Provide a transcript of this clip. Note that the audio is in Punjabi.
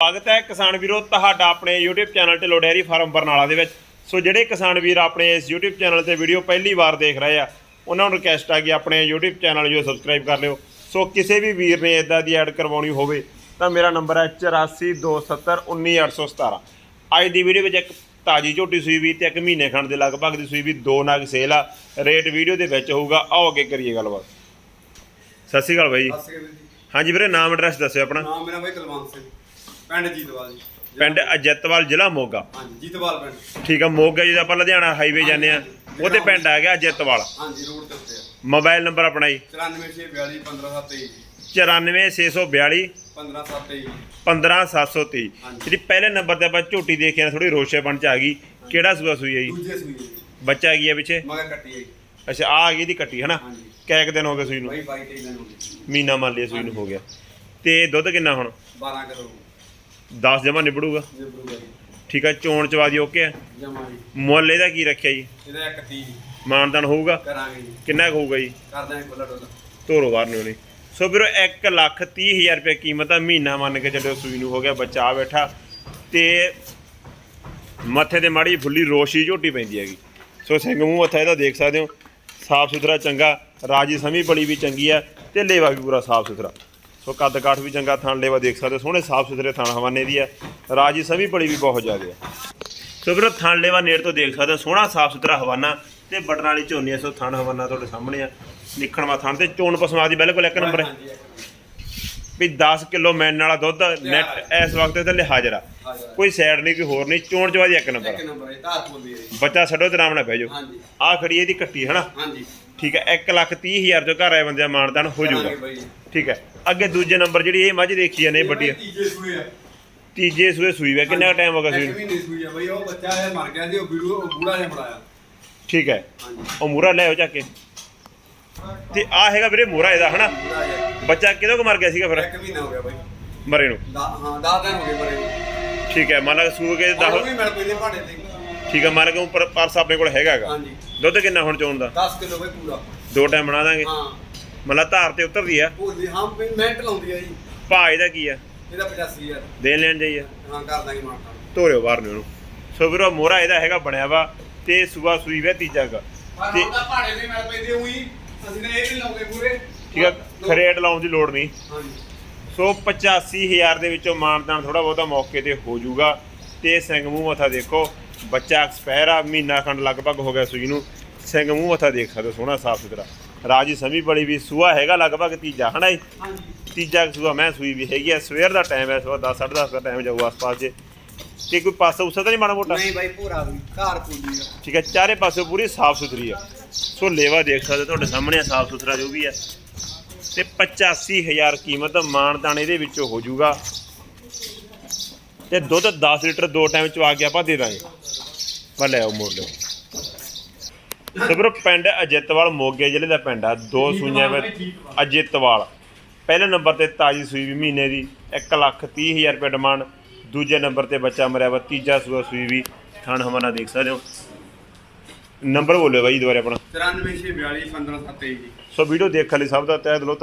ਸਵਾਗਤ ਹੈ ਕਿਸਾਨ ਵੀਰੋ ਤੁਹਾਡਾ ਆਪਣੇ YouTube channel Dhillon dairy farm Barnala ਦੇ ਵਿੱਚ। ਸੋ ਜਿਹੜੇ ਕਿਸਾਨ ਵੀਰ ਆਪਣੇ ਇਸ YouTube ਚੈਨਲ ਤੇ ਵੀਡੀਓ ਪਹਿਲੀ ਵਾਰ ਦੇਖ ਰਹੇ ਆ ਉਹਨਾਂ ਨੂੰ ਰਿਕਵੈਸਟ ਆ ਕਿ ਆਪਣੇ YouTube ਚੈਨਲ ਜੋ ਸਬਸਕ੍ਰਾਈਬ ਕਰ ਲਿਓ। ਸੋ ਕਿਸੇ ਵੀ ਵੀਰ ਨੇ ਇਦਾਂ ਦੀ ਐਡ ਕਰਵਾਉਣੀ ਹੋਵੇ ਤਾਂ ਮੇਰਾ ਨੰਬਰ ਹੈ 8427191817 ਅੱਜ ਦੀ ਵੀਡੀਓ ਵਿੱਚ ਇੱਕ ਤਾਜੀ ਝੋਟੀ ਸੂਈ ਵੀ ਤੇ ਇੱਕ ਮਹੀਨੇ ਖੰਡ ਦੇ ਲਗਭਗ ਦੀ ਸੂਈ ਵੀ ਦੋ ਨਗ ਸੇਲ ਆ। ਰੇਟ ਵੀਡੀਓ ਦੇ ਵਿੱਚ ਹੋਊਗਾ। ਆਓ ਅੱਗੇ ਕਰੀਏ ਗੱਲਬਾਤ। ਸਤਿ ਸ਼੍ਰੀ ਅਕਾਲ ਬਾਈ ਜੀ। ਹਾਂਜੀ ਵੀਰੇ ਨਾਮ ਐਡਰੈਸ ਦੱਸਿਓ ਆਪਣਾ। ਨਾਮ ਮੇਰਾ ਬਾਈ ਕੁਲਵੰਤ ਸਿੰਘ। ਪਿੰਡ ਜੀਤਵਾਲ ਜੀ। ਪਿੰਡ ਅਜੈਤਵਾਲ ਜ਼ਿਲ੍ਹਾ ਮੋਗਾ। ਹਾਂਜੀ ਜੀਤਵਾਲ ਪਿੰਡ। ਠੀਕ ਆ ਮੋਗਾ ਜਦੋਂ ਆਪਾਂ ਲੁਧਿਆਣਾ ਹਾਈਵੇ ਜਾਂਦੇ ਆ ਉਹਦੇ ਪਿੰਡ ਆ ਗਿਆ ਅਜੈਤਵਾਲ ਹਾਂਜੀ ਰੋਡ ਤੇ ਉੱਤੇ ਆ। ਮੋਬਾਈਲ ਨੰਬਰ ਆਪਣਾ ਜੀ। 94642 15723 94642 15723 15723 ਹਾਂਜੀ। ਜਿਹੜੀ ਪਹਿਲੇ ਨੰਬਰ ਤੇ ਆਪਾਂ ਝੋਟੀ ਦੇਖਿਆ ਥੋੜੀ ਰੋਸ਼ੇਪਣ ਚ ਆ ਗਈ। ਕਿਹੜਾ ਸੂਆ ਸੂਈ ਹੈ ਜੀ? ਦੂਜੇ ਸੂਈ ਜੀ। ਬੱਚਾ ਆ ਗਿਆ ਪਿੱਛੇ? ਮਗਰ ਕੱਟੀ ਹੈ ਜੀ। ਅੱਛਾ ਆ ਗਈ ਦੀ ਕੱਟੀ ਹਨਾ? ਹਾਂਜੀ। ਕੈਕ ਦਿਨ ਹੋ ਗਏ ਸੂਈ ਨੂੰ? ਬਾਈ ਬਾਈ ਤੇ ਦਿਨ ਹੋ ਗਏ। ਮਹੀਨਾ ਮੰਨ ਲਿਆ ਸੂਈ ਨੂੰ ਹੋ ਗਿਆ। ਤੇ ਦੁੱਧ ਕਿੰਨਾ ਹੁਣ? 12 ਕਿਲੋ। 10 ਜਮਾ ਨਿਬੜੂਗਾ। ਬਾਈ ਠੀਕ ਆ ਚੋਣ ਚਵਾਦੀ ਓਕੇ ਆ? ਜਮਾ ਜੀ। ਮੁੱਲ ਇਹਦਾ ਕੀ ਰੱਖਿਆ ਜੀ? ਇਹਦਾ ਇੱਕ ਤੀ ਮਾਨਦਾਨ ਹੋਊਗਾ? ਕਰਾਂਗੇ ਜੀ। ਕਿੰਨਾ ਕੁ ਹੋਊਗਾ ਜੀ? ਕਰਦਾਂ ਖੁੱਲਾ ਡੋਲਾ ਧੋਰੋ ਬਾਹਰ ਨੂੰ ਨਹੀਂ। ਸੋ ਵੀਰੋ 1 ਲੱਖ 30 ਹਜ਼ਾਰ ਰੁਪਏ ਕੀਮਤ ਆ ਮਹੀਨਾ ਮੰਨ ਕੇ ਚੱਲਿਓ ਸੂਈ ਨੂੰ ਹੋ ਗਿਆ ਬੱਚਾ ਆ ਬੈਠਾ। ਤੇ ਮੱਥੇ ਤੇ ਮਾੜੀ ਫੁੱਲੀ ਰੋਸ਼ੀ ਝੋਟੀ ਪੈਂਦੀ ਹੈਗੀ। ਸੋ ਸਿੰਘ ਮੂੰਹ ਮੱਥਾ ਇਹਦਾ ਦੇਖ ਸਕਦੇ ਹੋ। ਸਾਫ਼ ਸੁਥਰਾ ਚੰਗਾ ਰਾਜੀ ਸਮੀ ਬੜੀ ਵੀ ਚੰਗੀ ਆ ਤੇ ਲੇਵਾ ਵੀ ਪੂਰਾ ਸਾਫ਼ ਸੁਥਰਾ। ਸੋ ਕੱਦ ਕਾਠ ਵੀ ਚੰਗਾ ਥਣ ਲੇਵਾ ਦੇਖ ਸਕਦੇ ਸੋਹਣੇ ਸਾਫ਼ ਸੁਥਰੇ ਥਣ ਹਵਾਨੇ ਦੀ ਆ ਰਾਜੀ ਸਮੀ ਬੜੀ ਵੀ ਬਹੁਤ ਜ਼ਿਆਦਾ ਆ ਸੋ ਵੀਰੋ ਥਣ ਲੇਵਾ ਨੇੜ ਤੋਂ ਦੇਖ ਸਕਦੇ ਸੋਹਣਾ ਸਾਫ਼ ਸੁਥਰਾ ਹਵਾਨਾ ਤੇ ਬਟਨ ਵਾਲੀ ਝੋਨੀ ਆ ਸੋ ਥਣ ਹਵਾਨਾ ਤੁਹਾਡੇ ਸਾਹਮਣੇ ਆ। ਨਿਖਣ ਵਾ ਥਣ ਤੇ ਚੋਣ ਪਸਮਾ ਦੀ ਬਿਲਕੁਲ ਇੱਕ ਨੰਬਰ ਹੈ। ਵੀ 10 ਕਿਲੋ ਮੈਨ ਵਾਲਾ ਦੁੱਧ ਨੈਟ ਇਸ ਵਕਤ ਤੇ ਥੱਲੇ ਹਾਜ਼ਰ ਆ। ਕੋਈ ਸਾਈਡ ਨਹੀਂ ਕੋਈ ਹੋਰ ਨਹੀਂ। ਚੋਣ ਚਵਾਦੀ ਇੱਕ ਨੰਬਰ ਇੱਕ। ਨੰਬਰ ਹੈ ਧਾਰ ਜੀ। ਬੱਚਾ ਛੱਡੋ ਤੇ ਆਰਾਮ ਨਾਲ ਬਹਿ ਜਾਓ। ਆ ਖੜੀ ਇਹਦੀ ਕੱਟੀ ਹਨਾ? ਹਾਂਜੀ। ਠੀਕ ਹੈ 1 ਲੱਖ 30 ਹਜ਼ਾਰ ਜੋ ਘਰ ਆਏ ਬੰਦੇ ਦਾ ਮਾਨਦਾਨ ਹੋ ਜਾਊਗਾ। ਜੀ। ਠੀਕ ਹੈ ਅੱਗੇ ਦੂਜੇ ਨੰਬਰ ਜਿਹੜੀ ਇਹ ਮੱਝ ਦੇਖੀ ਜਾਂਦੇ ਇਹ ਵੱਡੀ ਤੀਜੇ ਸੂਏ ਆ। ਤੀਜੇ ਸੂਏ ਸੂਈ ਵੇ ਕਿੰਨਾ ਟਾਈਮ ਹੋ ਗਿਆ ਸੂਈ ਇੱਕ ਨੂੰ? ਮਹੀਨੇ ਸੂਈ ਆ ਬਾਈ ਉਹ ਬੱਚਾ ਇਹ ਮਰ ਗਿਆ ਸੀ ਉਹ ਵੀਡੀਓ ਉਹ ਬੂੜਾ ਜਿਹਾ ਫੜਾਇਆ ਠੀਕ ਹੈ ਹਾਂਜੀ। ਉਹ ਮੂਰਾ ਲੈ ਹੋ ਚੱਕ ਕੇ। ਤੇ ਆ ਹੈਗਾ ਵੀਰੇ ਮੂਰਾ ਇਹਦਾ ਹਨਾ? ਬੱਚਾ ਕਿਦੋਂ ਕੁ ਮਰ ਗਿਆ ਸੀਗਾ ਫਿਰ? ਇੱਕ ਮਹੀਨਾ ਹੋ ਗਿਆ ਬਾਈ। ਮਰੇ ਨੂੰ। ਹਾਂ 10 ਦਿਨ ਹੋ ਗਏ ਬੜੇ ਨੂੰ। ਠੀਕ ਹੈ ਮੰਨ ਲਾ ਸੂ ਕੇ ਉਹ ਦਸ ਵੀ ਮਿਲ ਪੈਂਦੇ ਭਾੜੇ ਤੇ। ਠੀਕ ਹੈ ਮੰਨ ਕੇ ਉੱਪਰ ਪਰਸ ਆਪਣੇ ਕੋਲ ਹੈਗਾ ਹੈਗਾ ਹਾਂਜੀ। ਦੁੱਧ ਕਿੰਨਾ ਹੁਣ ਚੋਣ ਦਾ? 10 ਕਿਲੋ ਬਾਈ ਪੂਰਾ। ਦੋ ਟਾਈਮ ਬਣਾ ਦਾਂਗੇ। ਹਾਂ। ਮਤਲਬ ਧਾਰ ਤੇ ਉਤਰਦੀ ਆ? ਭੁੱਲਦੀ ਹਾਂ ਵੀ ਮਿੰਟ ਲਾਉਂਦੀ ਆ ਜੀ। ਭਾਅ ਇਹਦਾ ਕੀ ਆ? ਇਹਦਾ 85000 ਦੇਣ ਲੈਣ ਜਾਈਏ ਹਾਂ ਕਰ ਦਾਂਗੇ ਮਾਰਤਾ ਧੋਰਿਓ ਬਾਹਰ ਨੂੰ ਉਹਨੂੰ ਸੋ ਵੀਰੋ ਮੋਹਰਾ ਇਹਦਾ ਹੈਗਾ ਬਣਿਆ ਵਾ ਤੇ ਸੂਆ ਸੂਈ ਵੇ ਤੀਜਾ ਗਾ। ਪਰ ਤੇ ਉਹਦਾ ਭਾੜੇ ਤੇ ਮਿਲ ਪੈਂਦੇ ਉਹੀ ਅਸੀਂ ਇਹ ਵੀ ਲਾਉਂਦੇ ਪੂਰੇ। ਠੀਕ ਆ ਖਰੇਟ ਲਾਉਣ ਦੀ ਲੋੜ ਨਹੀਂ। ਹਾਂਜੀ। ਸੋ 85000 ਦੇ ਵਿੱਚੋਂ ਮਾਨਦਾਨ ਥੋੜਾ ਬਹੁਤਾ ਮੌਕੇ ਤੇ ਹੋ ਜਾਊਗਾ ਤੇ ਸਿੰਘ ਮੂੰਹ ਮੱਥਾ ਦੇਖੋ। ਬੱਚਾ ਐਕਸਪਾਇਰ ਆ ਮਹੀਨਾ ਖੰਡ ਲਗਭਗ ਹੋ ਗਿਆ ਸੂਈ ਨੂੰ। ਸਿੰਘ ਮੂੰਹ ਮੱਥਾ ਦੇਖ ਸਕਦੇ ਹੋ, ਸੋਹਣਾ ਸਾਫ਼ ਸੁਥਰਾ। ਰਾਜੀ ਸਮੀ ਬੜੀ ਵੀ ਸੂਆ ਹੈਗਾ ਲਗਭਗ ਤੀਜਾ ਹਨਾ ਜੀ? ਤੀਜਾ ਸੂਆ ਮੈਂ ਸੂਈ ਵੀ ਹੈਗੀ ਆ। ਸਵੇਰ ਦਾ ਟਾਈਮ ਹੈ ਸਵੇਰ 10 10:30 ਦਾ ਟਾਈਮ ਜਾਊ ਆਸ-ਪਾਸ ਜੇ। ਤੇ ਕੋਈ ਪਾਸਾ ਉਸਾ ਤਾਂ ਨਹੀਂ ਮਾੜਾ ਮੋਟਾ? ਨਹੀਂ ਬਾਈ ਪੂਰਾ ਵੀ ਘਰ ਪੂਰੀ ਆ। ਠੀਕ ਹੈ ਚਾਰੇ ਪਾਸੇ ਪੂਰੀ ਸਾਫ਼ ਸੁਥਰੀ ਆ। ਸੋ ਲੇਵਾ ਦੇਖ ਸਕਦੇ ਤੁਹਾਡੇ ਸਾਹਮਣੇ ਸਾਫ਼ ਸੁਥਰਾ ਜੋ ਵੀ ਹੈ। ਤੇ 85000 ਕੀਮਤ ਮਾਨਦਾਨ ਇਹਦੇ ਵਿੱਚੋਂ ਹੋ ਜਾਊਗਾ। ਤੇ ਦੁੱਧ 10 ਲੀਟਰ ਦੋ ਟਾਈਮ ਚਵਾ ਕੇ ਆਪਾਂ ਦੇ ਦਾਂਗੇ। ਬਾ ਲੈ ਮੋੜ ਲਿਓ ਸਬਰ ਪਿੰਡ ਅਜਿੱਤਵਾਲ ਮੋਗੇ ਜ਼ਿਲ੍ਹੇ ਦਾ ਪਿੰਡ ਆ। ਦੋ ਸੂਈਆਂ ਵਿੱਚ ਅਜਿੱਤਵਾਲ। ਪਹਿਲੇ ਨੰਬਰ ਤੇ ਤਾਜੀ ਸੂਈ ਵੀ ਮਹੀਨੇ ਦੀ। 1 ਲੱਖ 30 ਹਜ਼ਾਰ ਰੁਪਏ ਡਿਮਾਂਡ। ਦੂਜੇ ਨੰਬਰ ਤੇ ਬੱਚਾ ਮਰਿਆ ਵਾ। ਤੀਜਾ ਸੂਆ ਸੂਈ ਵੀ। ਥਣ ਹਮਾਰਾ ਦੇਖ ਸਕਦੇ ਹੋ। ਨੰਬਰ ਬੋਲਿਓ ਬਾਈ ਦੁਬਾਰੇ ਆਪਣਾ। 9342 15723 ਜੀ। ਸੋ ਵੀਡੀਓ ਦੇਖਣ ਲਈ ਸਭ ਦਾ ਤਹਿ ਦਿਲੋਂ